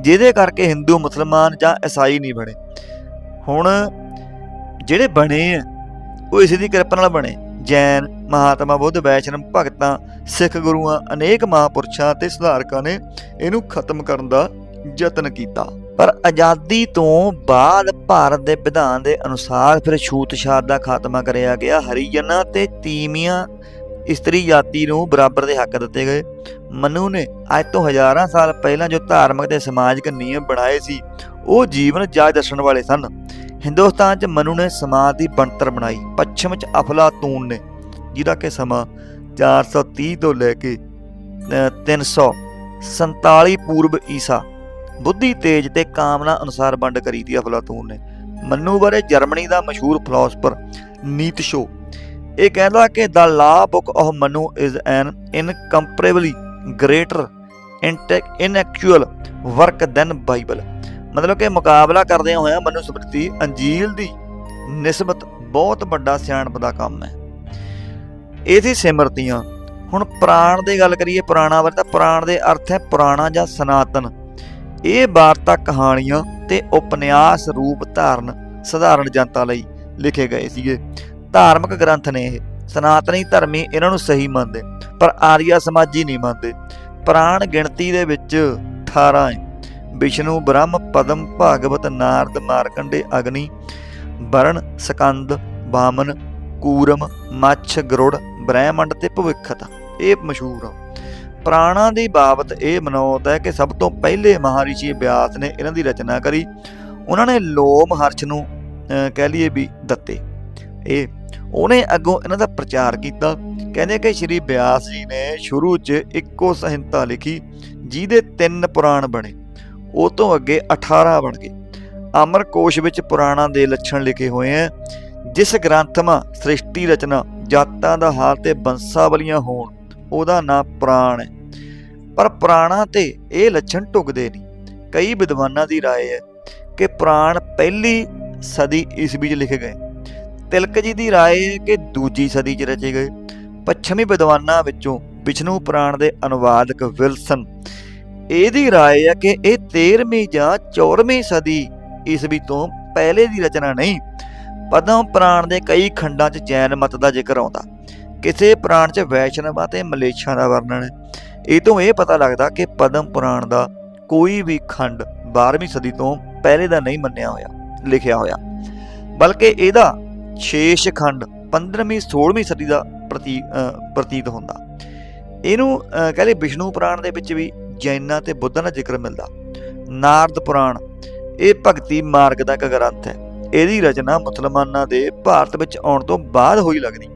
ਜਿਹਦੇ ਕਰਕੇ ਹਿੰਦੂ ਮੁਸਲਮਾਨ ਜਾਂ ਈਸਾਈ ਨਹੀਂ ਬਣੇ। ਹੁਣ ਜਿਹੜੇ ਬਣੇ ਆ, ਉਹ ਇਸ ਦੀ ਕਿਰਪਾ ਨਾਲ ਬਣੇ। ਜੈਨ, ਮਹਾਤਮਾ ਬੁੱਧ, ਵੈਸ਼ਨਵ, ਭਗਤਾਂ, ਸਿੱਖ ਗੁਰੂਆਂ, ਅਨੇਕ ਮਹਾਪੁਰਸ਼ਾਂ ਤੇ ਸੁਧਾਰਕਾਂ ਨੇ ਇਹਨੂੰ ਖਤਮ ਕਰਨ ਦਾ ਯਤਨ ਕੀਤਾ। ਪਰ ਆਜ਼ਾਦੀ ਤੋਂ ਬਾਅਦ ਭਾਰਤ ਦੇ ਵਿਧਾਨ ਦੇ ਅਨੁਸਾਰ ਫਿਰ ਛੂਤ-ਛਾਤ ਦਾ ਖਾਤਮਾ ਕਰਿਆ ਗਿਆ। ਹਰੀਜਨਾਂ ਤੇ ਤੀਮੀਆਂ ਇਸਤਰੀ ਜਾਤੀ ਨੂੰ ਬਰਾਬਰ ਦੇ ਹੱਕ ਦਿੱਤੇ ਗਏ। ਮਨੂ ਨੇ ਅੱਜ ਤੋਂ ਹਜ਼ਾਰਾਂ ਸਾਲ ਪਹਿਲਾਂ ਜੋ ਧਾਰਮਿਕ ਤੇ ਸਮਾਜਿਕ ਨਿਯਮ ਬਣਾਏ ਸੀ ਉਹ ਜੀਵਨ ਜਾਚ ਦੱਸਣ ਵਾਲੇ ਸਨ। ਹਿੰਦੁਸਤਾਨ 'ਚ ਮਨੂ ਨੇ ਸਮਾਜ ਦੀ ਬਣਤਰ ਬਣਾਈ। ਪੱਛਮ 'ਚ ਅਫਲਾਤੂਨ ਨੇ ਜਿਹਦਾ ਕਿ ਸਮਾਂ 430 ਤੋਂ ਲੈ ਕੇ ਅਹ, 347 ਪੂਰਬ ਈਸਾ ਬੁੱਧੀ, ਤੇਜ ਤੇ ਕਾਮਨਾ ਅਨੁਸਾਰ ਵੰਡ ਕਰੀ ਦੀ ਅਫਲਾਤੂਨ ਨੇ। ਮਨੂ ਬਾਰੇ ਜਰਮਨੀ ਦਾ ਮਸ਼ਹੂਰ ਫਿਲਾਸਫਰ ਨੀਤਸ਼ੋ ਇਹ ਕਹਿੰਦਾ ਕਿ the law book of Manu is an incomparably greater intellectual work than Bible ਮਤਲਬ ਕਿ ਮੁਕਾਬਲਾ ਕਰਦੇ ਹੋਇਆ ਮਨੂ ਸਮ੍ਰਿਤੀ ਅੰਜੀਲ ਦੀ ਨਿਸਬਤ ਬਹੁਤ ਵੱਡਾ ਸਿਆਣਪ ਦਾ ਕੰਮ ਹੈ। ਇਹ ਸੀ ਸਿਮਰਤੀਆਂ, ਹੁਣ ਪ੍ਰਾਣ ਦੀ ਗੱਲ ਕਰੀਏ, ਪੁਰਾਣਾ ਬਾਰੇ ਤਾਂ ਪੁਰਾਣ ਦੇ ਅਰਥ ਹੈ ਪੁਰਾਣਾ ਜਾਂ ਸਨਾਤਨ। ਇਹ ਵਾਰਤਾ ਕਹਾਣੀਆਂ ਤੇ ਉਪਨਿਆਸ ਰੂਪ ਧਾਰਨ ਸਧਾਰਨ ਜਨਤਾ ਲਈ ਲਿਖੇ ਗਏ ਸੀਗੇ। ਧਾਰਮਿਕ ਗ੍ਰੰਥ ਨੇ ਇਹ। ਸਨਾਤਨੀ ਧਰਮੀ ਇਹਨਾਂ ਨੂੰ ਸਹੀ ਮੰਨਦੇ, ਪਰ ਆਰੀਆ ਸਮਾਜੀ ਨਹੀਂ ਮੰਨਦੇ। ਪ੍ਰਾਣ ਗਿਣਤੀ ਦੇ ਵਿੱਚ 18 ਹੈ। ਵਿਸ਼ਨੂੰ, ਬ੍ਰਹਮ, ਪਦਮ, ਭਾਗਵਤ, ਨਾਰਦ, ਮਾਰਕੰਡੇ, ਅਗਨੀ ਵਰਣ ਸਕੰਦ, ਬਾਮਨ, ਕੂਰਮ, ਮੱਛ, ਗਰੁੜ, ਬ੍ਰਹਿਮੰਡ ਤੇ ਭਵਿੱਖਤ। ਇਹ ਮਸ਼ਹੂਰ ਆ। ਪ੍ਰਾਣਾ ਦੀ ਬਾਬਤ ਇਹ ਮਨੋਤ ਹੈ ਕਿ ਸਭ ਤੋਂ ਪਹਿਲੇ ਮਹਾਰਿਸ਼ੀ ਬਿਆਸ ਨੇ ਇਹਨਾਂ ਦੀ ਰਚਨਾ ਕਰੀ। ਉਹਨਾਂ ਨੇ ਲੋਮ ਹਰਸ਼ ਨੂੰ ਕਹਿ ਲਈਏ ਵੀ ਦਿੱਤੇ। ਇਹ ਉਹਨੇ ਅੱਗੋਂ ਇਹਨਾਂ ਦਾ ਪ੍ਰਚਾਰ ਕੀਤਾ। ਕਹਿੰਦੇ ਕਿ ਸ਼੍ਰੀ ਬਿਆਸ ਜੀ ਨੇ ਸ਼ੁਰੂ 'ਚ ਇੱਕੋ ਸੰਹਿਤਾ ਲਿਖੀ, ਜਿਹਦੇ ਤਿੰਨ ਪੁਰਾਣ ਬਣੇ। ਉਹ ਤੋਂ ਅੱਗੇ 18 ਬਣ ਗਏ। ਅਮਰ ਕੋਸ਼ ਵਿੱਚ ਪੁਰਾਣਾਂ ਦੇ ਲੱਛਣ ਲਿਖੇ ਹੋਏ ਆ ਜਿਸ ਗ੍ਰੰਥਮਾ ਸ੍ਰਿਸ਼ਟੀ ਰਚਨਾ ਜਾਤਾਂ ਦਾ ਹਾਲ ਤੇ ਬੰਸਾਵਲੀਆਂ ਹੋਣ, ਉਹਦਾ ਨਾਮ ਪੁਰਾਣ ਹੈ। ਪਰ ਪੁਰਾਣਾ ਤੇ ਇਹ ਲੱਛਣ ਢੁਕਦੇ ਨਹੀਂ ਕਈ ਵਿਦਵਾਨਾਂ ਦੀ رائے ਹੈ ਕਿ ਪੁਰਾਣ ਪਹਿਲੀ ਸਦੀ ਈਸਵੀ 'ਚ ਲਿਖੇ ਗਏ ਤਿਲਕ ਜੀ ਦੀ رائے ਹੈ ਕਿ ਦੂਜੀ ਸਦੀ 'ਚ ਰਚੇ ਗਏ ਪੱਛਮੀ ਵਿਦਵਾਨਾਂ ਵਿੱਚੋਂ ਵਿਸ਼ਨੂੰ ਪੁਰਾਣ ਦੇ ਅਨੁਵਾਦਕ ਵਿਲਸਨ ਇਹਦੀ رائے ਹੈ ਕਿ ਇਹ 13ਵੀਂ ਜਾਂ 14ਵੀਂ ਸਦੀ ਈਸਵੀ ਤੋਂ ਪਹਿਲੇ ਦੀ ਰਚਨਾ ਨਹੀਂ ਪਦਮ ਪੁਰਾਣ ਦੇ ਕਈ ਖੰਡਾਂ 'ਚ ਜੈਨ ਮਤ ਦਾ ਜ਼ਿਕਰ ਆਉਂਦਾ ਕਿਸੇ ਪੁਰਾਣ 'ਚ ਵੈਸ਼ਨਵਾਂ ਤੇ ਮਲੇਛਾਂ ਦਾ ਵਰਣਨ ਹੈ ਇਹ ਤੋਂ ਇਹ ਪਤਾ ਲੱਗਦਾ ਕਿ ਪਦਮ ਪੁਰਾਣ ਦਾ ਕੋਈ ਵੀ ਖੰਡ 12ਵੀਂ ਸਦੀ ਤੋਂ ਪਹਿਲੇ ਦਾ ਨਹੀਂ ਮੰਨਿਆ ਹੋਇਆ, ਲਿਖਿਆ ਹੋਇਆ। ਬਲਕਿ ਇਹਦਾ ਸ਼ੇਸ਼ ਖੰਡ 15ਵੀਂ 16ਵੀਂ ਸਦੀ ਦਾ ਪ੍ਰਤੀ ਪ੍ਰਤੀਤ ਹੁੰਦਾ। ਇਹਨੂੰ ਅਹ ਕਹਿੰਦੇ ਵਿਸ਼ਨੂੰ ਪੁਰਾਣ ਦੇ ਵਿੱਚ ਵੀ ਜੈਨਾਂ ਤੇ ਬੁੱਧਾਂ ਦਾ ਜ਼ਿਕਰ ਮਿਲਦਾ। ਨਾਰਦ ਪੁਰਾਣ, ਇਹ ਭਗਤੀ ਮਾਰਗ ਦਾ ਇੱਕ ਗ੍ਰੰਥ ਹੈ। ਇਹਦੀ ਰਚਨਾ ਮੁਸਲਮਾਨਾਂ ਦੇ ਭਾਰਤ ਵਿੱਚ ਆਉਣ ਤੋਂ ਬਾਅਦ ਹੋਈ ਲੱਗਦੀ।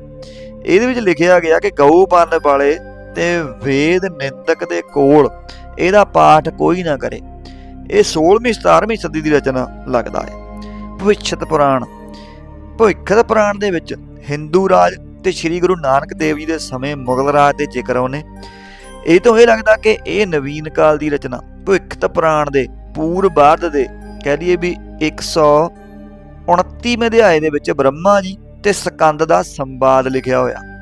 ਇਹਦੇ ਵਿੱਚ ਲਿਖਿਆ ਗਿਆ ਕਿ ਗਊ ਪਾਲਣ ਵਾਲੇ ਤੇ ਵੇਦ ਨਿੰਦਕ ਦੇ ਕੋਲ ਇਹਦਾ ਪਾਠ ਕੋਈ ਨਾ ਕਰੇ। ਇਹ 16ਵੀਂ 17ਵੀਂ ਸਦੀ ਦੀ ਰਚਨਾ ਲੱਗਦਾ ਹੈ। ਭਵਿੱਖਤ ਪੁਰਾਣ ਭਵਿੱਖਤ ਪੁਰਾਣ ਦੇ ਵਿੱਚ ਹਿੰਦੂ ਰਾਜ ਤੇ ਸ੍ਰੀ ਗੁਰੂ ਨਾਨਕ ਦੇਵ ਜੀ ਦੇ ਸਮੇਂ ਮੁਗਲ ਰਾਜ ਦੇ ਜ਼ਿਕਰ ਆਉਨੇ ਇਹ ਤੋਂ ਇਹ ਲੱਗਦਾ ਕਿ ਇਹ ਨਵੀਨ ਕਾਲ ਦੀ ਰਚਨਾ, ਭਵਿੱਖਤ ਪੁਰਾਣ ਦੇ ਪੂਰਬਾਰਧ ਦੇ ਕਹਿ ਲਈਏ ਵੀ 129ਵੇਂ ਅਧਿਆਏ ਦੇ ਵਿੱਚ ਬ੍ਰਹਮਾ ਜੀ ਤੇ ਸਕੰਦ ਦਾ ਸੰਵਾਦ ਲਿਖਿਆ ਹੋਇਆ।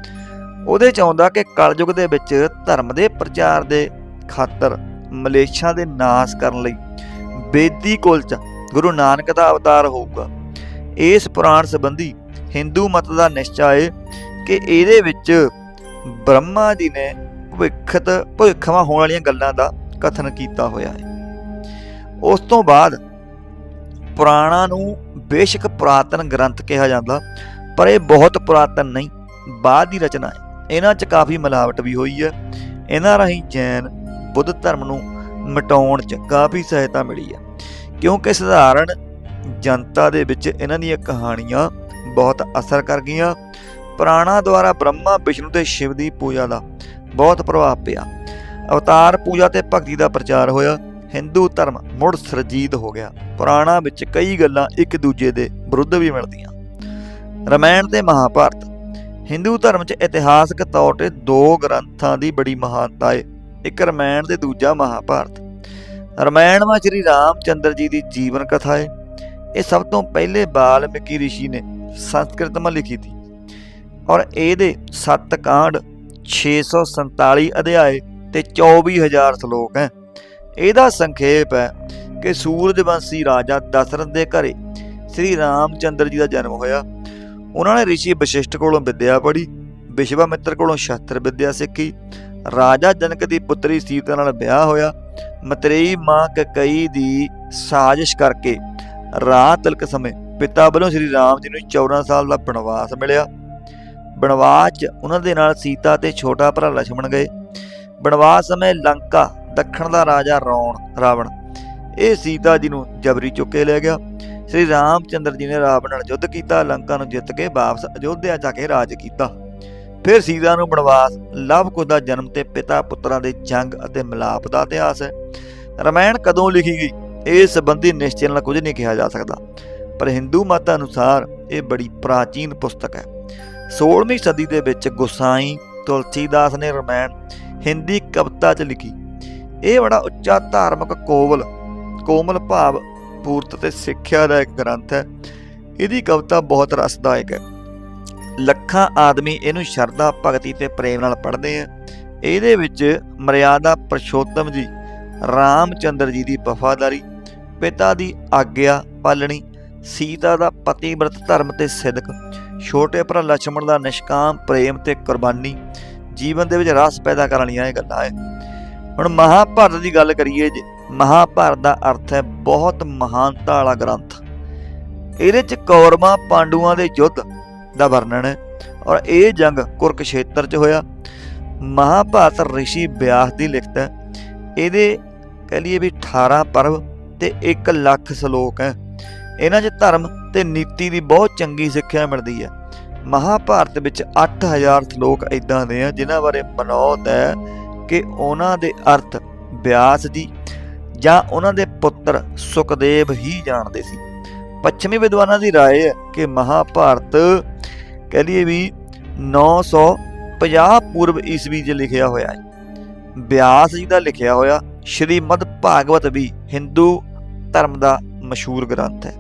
ਉਹਦੇ ਚ ਆਉਂਦਾ ਕਿ ਕਲਯੁਗ ਦੇ ਵਿੱਚ ਧਰਮ ਦੇ ਪ੍ਰਚਾਰ ਦੇ ਖਾਤਰ ਮਲੇਸ਼ੀਆ ਦੇ ਨਾਸ ਕਰਨ ਲਈ ਬੇਦੀ ਕੁਲ ਗੁਰੂ ਨਾਨਕ ਦਾ ਅਵਤਾਰ ਹੋਊਗਾ। ਇਸ ਪੁਰਾਣ ਸੰਬੰਧੀ ਹਿੰਦੂ ਮਤ ਦਾ ਨਿਸ਼ਚਾ ਹੈ ਕਿ ਇਹਦੇ ਵਿੱਚ ਬ੍ਰਹਮਾ ਜੀ ਨੇ ਭਵਿੱਖਤ, ਭਵਿੱਖਵਾਂ ਹੋਣ ਵਾਲੀਆਂ ਗੱਲਾਂ ਦਾ ਕਥਨ ਕੀਤਾ ਹੋਇਆ ਹੈ। ਉਸ ਤੋਂ ਬਾਅਦ ਪੁਰਾਣਾ ਨੂੰ ਬੇਸ਼ੱਕ ਪੁਰਾਤਨ ਗ੍ਰੰਥ ਕਿਹਾ ਜਾਂਦਾ, ਪਰ ਇਹ ਬਹੁਤ ਪੁਰਾਤਨ ਨਹੀਂ, ਬਾਅਦ ਦੀ ਰਚਨਾ ਹੈ। ਇਹਨਾਂ 'ਚ ਕਾਫੀ ਮਿਲਾਵਟ ਵੀ ਹੋਈ ਹੈ। ਇਹਨਾਂ ਰਾਹੀਂ ਜੈਨ, ਬੁੱਧ ਧਰਮ ਨੂੰ ਮਿਟਾਉਣ 'ਚ ਕਾਫੀ ਸਹਾਇਤਾ ਮਿਲੀ ਹੈ। ਕਿਉਂਕਿ ਸਧਾਰਨ ਜਨਤਾ ਦੇ ਵਿੱਚ ਇਹਨਾਂ ਦੀਆਂ ਕਹਾਣੀਆਂ ਬਹੁਤ ਅਸਰ ਕਰ ਗਈਆਂ। ਪੁਰਾਣਾ ਦੁਆਰਾ ਬ੍ਰਹਮਾ, ਵਿਸ਼ਨੂੰ ਤੇ ਸ਼ਿਵ ਦੀ ਪੂਜਾ ਦਾ ਬਹੁਤ ਪ੍ਰਭਾਵ ਪਿਆ। ਅਵਤਾਰ ਪੂਜਾ ਤੇ ਭਗਤੀ ਦਾ ਪ੍ਰਚਾਰ ਹੋਇਆ। ਹਿੰਦੂ ਧਰਮ ਮੁੜ ਸਰਜੀਤ ਹੋ ਗਿਆ। ਪੁਰਾਣਾ ਵਿੱਚ ਕਈ ਗੱਲਾਂ ਇੱਕ ਦੂਜੇ ਦੇ ਵਿਰੁੱਧ ਵੀ ਮਿਲਦੀਆਂ। ਰਮਾਇਣ ਤੇ ਮਹਾਭਾਰਤ ਹਿੰਦੂ ਧਰਮ 'ਚ ਇਤਿਹਾਸਕ ਤੌਰ ਤੇ ਦੋ ਗ੍ਰੰਥਾਂ ਦੀ ਬੜੀ ਮਹਾਨਤਾ ਹੈ ਇੱਕ ਰਮਾਇਣ ਤੇ ਦੂਜਾ ਮਹਾਭਾਰਤ। ਰਮਾਇਣ ਵਿੱਚ ਸ੍ਰੀ ਰਾਮਚੰਦਰ ਜੀ ਦੀ ਜੀਵਨ ਕਥਾ ਹੈ ਇਹ ਸਭ ਤੋਂ ਪਹਿਲੇ ਬਾਲਮੀਕੀ ਰਿਸ਼ੀ ਨੇ ਸੰਸਕ੍ਰਿਤ ਵਿੱਚ ਲਿਖੀ ਸੀ ਔਰ ਇਹਦੇ 7 ਕਾਂਡ 647 ਅਧਿਆਏ ਤੇ 24000 ਸ਼ਲੋਕ ਹੈ। ਇਹਦਾ ਸੰਖੇਪ ਹੈ ਕਿ ਸੂਰਜਵੰਸ਼ੀ ਰਾਜਾ ਦਸ਼ਰਥ ਦੇ ਘਰੇ ਸ੍ਰੀ ਰਾਮਚੰਦਰ ਜੀ ਦਾ ਜਨਮ ਹੋਇਆ। ਉਹਨਾਂ ਨੇ ਰਿਸ਼ੀ ਵਸ਼ਿਸ਼ਟ ਕੋਲੋਂ ਵਿਦਿਆ ਪੜ੍ਹੀ, ਵਿਸ਼ਵਾ ਮਿੱਤਰ ਕੋਲੋਂ ਸ਼ਾਸਤਰ ਵਿਦਿਆ ਸਿੱਖੀ, ਰਾਜਾ ਜਨਕ ਦੀ ਪੁੱਤਰੀ ਸੀਤਾ ਨਾਲ ਵਿਆਹ ਹੋਇਆ, ਮਤਰੇਈ ਮਾਂ ਕਕਈ ਦੀ ਸਾਜ਼ਿਸ਼ ਕਰਕੇ ਰਾਤ ਤਿਲਕ ਸਮੇਂ ਪਿਤਾ ਵੱਲੋਂ ਸ੍ਰੀ ਰਾਮ ਜੀ ਨੂੰ 14 ਸਾਲ ਦਾ ਬਨਵਾਸ ਮਿਲਿਆ। ਬਨਵਾਸ 'ਚ ਉਹਨਾਂ ਦੇ ਨਾਲ ਸੀਤਾ ਤੇ ਛੋਟਾ ਭਰਾ ਲక్ష్మణ ਗਏ। ਬਣਵਾਸ ਸਮੇਂ ਲੰਕਾ ਦੱਖਣ ਦਾ ਰਾਜਾ ਰੌਣ ਰਾਵਣ, ਇਹ ਸੀਤਾ ਜੀ ਨੂੰ ਜਬਰੀ ਚੁੱਕੇ ਲੈ ਗਿਆ। ਸ੍ਰੀ ਰਾਮਚੰਦਰ ਜੀ ਨੇ ਰਾਵਣ ਨਾਲ ਯੁੱਧ ਕੀਤਾ, ਲੰਕਾ ਨੂੰ ਜਿੱਤ ਕੇ ਵਾਪਸ ਅਯੋਧਿਆ ਜਾ ਕੇ ਰਾਜ ਕੀਤਾ। ਫਿਰ ਸੀਤਾ ਨੂੰ ਬਨਵਾਸ ਲਵ ਕੁਸ਼ ਦਾ ਜਨਮ ਤੇ ਪਿਤਾ ਪੁੱਤਰਾਂ ਦੇ ਜੰਗ ਅਤੇ ਮਿਲਾਪ ਦਾ ਇਤਿਹਾਸ ਹੈ। ਰਮਾਇਣ ਕਦੋਂ ਲਿਖੀ ਗਈ? ਇਸ ਸੰਬੰਧੀ ਨਿਸ਼ਚੈ ਨਾਲ ਕੁਝ ਨਹੀਂ ਕਿਹਾ ਜਾ ਸਕਦਾ। ਪਰ ਹਿੰਦੂ ਮਤ ਅਨੁਸਾਰ ਇਹ ਬੜੀ ਪ੍ਰਾਚੀਨ ਪੁਸਤਕ ਹੈ। 16ਵੀਂ ਸਦੀ ਦੇ ਵਿੱਚ ਗੁਸਾਈ ਤੁਲਸੀਦਾਸ ਨੇ ਰਮਾਇਣ ਹਿੰਦੀ ਕਵਿਤਾ 'ਚ ਲਿਖੀ। ਇਹ ਬੜਾ ਉੱਚਾ ਧਾਰਮਿਕ ਕੋਵਲ, ਕੋਮਲ ਭਾਵ ਅਪੂਰਤ ਅਤੇ ਸਿੱਖਿਆ ਦਾ ਇੱਕ ਗ੍ਰੰਥ ਹੈ। ਇਹਦੀ ਕਵਿਤਾ ਬਹੁਤ ਰਸਦਾਇਕ ਹੈ। ਲੱਖਾਂ ਆਦਮੀ ਇਹਨੂੰ ਸ਼ਰਧਾ, ਭਗਤੀ ਤੇ ਪ੍ਰੇਮ ਨਾਲ ਪੜ੍ਹਦੇ ਆ। ਇਹਦੇ ਵਿੱਚ ਮਰਿਆਦਾ ਪਰਸ਼ੋਤਮ ਜੀ, ਰਾਮਚੰਦਰ ਜੀ ਦੀ ਵਫਾਦਾਰੀ, ਪਿਤਾ ਦੀ ਆਗਿਆ ਪਾਲਣੀ, ਸੀਤਾ ਦਾ ਪਤੀਵਰਤ ਧਰਮ ਤੇ ਸਿਦਕ, ਛੋਟੇ ਭਰਾ ਲక్ష్మణ ਦਾ ਨਿਸ਼ਕਾਮ, ਪ੍ਰੇਮ ਤੇ ਕੁਰਬਾਨੀ, ਜੀਵਨ ਦੇ ਵਿੱਚ ਰਸ ਪੈਦਾ ਕਰਨ ਵਾਲੀਆਂ ਇਹ ਗੱਲਾਂ ਹੈ। ਹੁਣ ਮਹਾਭਾਰਤ ਦੀ ਗੱਲ ਕਰੀਏ ਜੇ ਮਹਾਭਾਰਤ ਦਾ ਅਰਥ ਹੈ ਬਹੁਤ ਮਹਾਨਤਾ ਵਾਲਾ ਗ੍ਰੰਥ। ਇਹਦੇ ਚ ਕੌਰਵਾਂ, ਪਾਂਡੂਆਂ ਦੇ ਯੁੱਧ ਦਾ ਵਰਣਨ ਹੈ ਔਰ ਇਹ ਜੰਗ ਕੁਰਕਸ਼ੇਤਰ 'ਚ ਹੋਇਆ। ਮਹਾਭਾਰਤ ਰਿਸ਼ੀ ਵਿਆਸ ਦੀ ਲਿਖਤ ਹੈ। ਇਹਦੇ ਕਹ ਲਈਏ ਵੀ 18 ਪਰਵ ਤੇ 1 ਲੱਖ ਸ਼ਲੋਕ ਹੈ। ਇਹਨਾਂ 'ਚ ਧਰਮ ਤੇ ਨੀਤੀ ਦੀ ਬਹੁਤ ਚੰਗੀ ਸਿੱਖਿਆ ਮਿਲਦੀ ਹੈ। ਮਹਾਭਾਰਤ ਵਿੱਚ 8000 ਸ਼ਲੋਕ ਇਦਾਂ ਦੇ ਆ, ਜਿਨ੍ਹਾਂ ਬਾਰੇ ਮਨੋਤ ਹੈ ਕਿ ਉਹਨਾਂ ਦੇ ਅਰਥ ਬਿਆਸ ਜੀ ਜਾਂ ਉਹਨਾਂ ਦੇ ਪੁੱਤਰ ਸੁਖਦੇਵ ਹੀ ਜਾਣਦੇ ਸੀ ਪੱਛਮੀ ਵਿਦਵਾਨਾਂ ਦੀ رائے ਹੈ ਕਿ ਮਹਾਭਾਰਤ ਕਹ ਲਈਏ ਵੀ 950 ਪੂਰਵ ਈਸਵੀ 'ਚ ਲਿਖਿਆ ਹੋਇਆ ਹੈ ਵਿਆਸ ਜੀ ਦਾ ਲਿਖਿਆ ਹੋਇਆ ਸ਼੍ਰੀਮਦ ਭਾਗਵਤ ਵੀ ਹਿੰਦੂ ਧਰਮ ਦਾ ਮਸ਼ਹੂਰ ਗ੍ਰੰਥ ਹੈ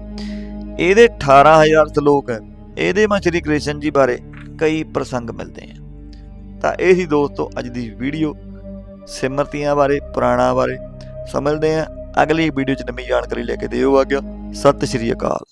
ਇਹਦੇ 18000 ਸ਼ਲੋਕ ਹੈ ਇਹਦੇ ਮੈਂ ਸ਼੍ਰੀ ਕ੍ਰਿਸ਼ਨ ਜੀ ਬਾਰੇ ਕਈ ਪ੍ਰਸੰਗ ਮਿਲਦੇ ਆ ਤਾਂ ਇਹ ਸੀ ਦੋਸਤੋ ਅੱਜ ਦੀ ਵੀਡੀਓ ਸਿਮਰਤੀਆਂ ਬਾਰੇ ਪੁਰਾਣਾ ਬਾਰੇ ਸਮਝਦੇ ਆ ਅਗਲੀ ਵੀਡੀਓ 'ਚ ਨਵੀਂ ਜਾਣਕਾਰੀ ਲੈ ਕੇ ਦਿਓ ਆ ਗਿਆ ਸਤਿ ਸ਼੍ਰੀ ਅਕਾਲ।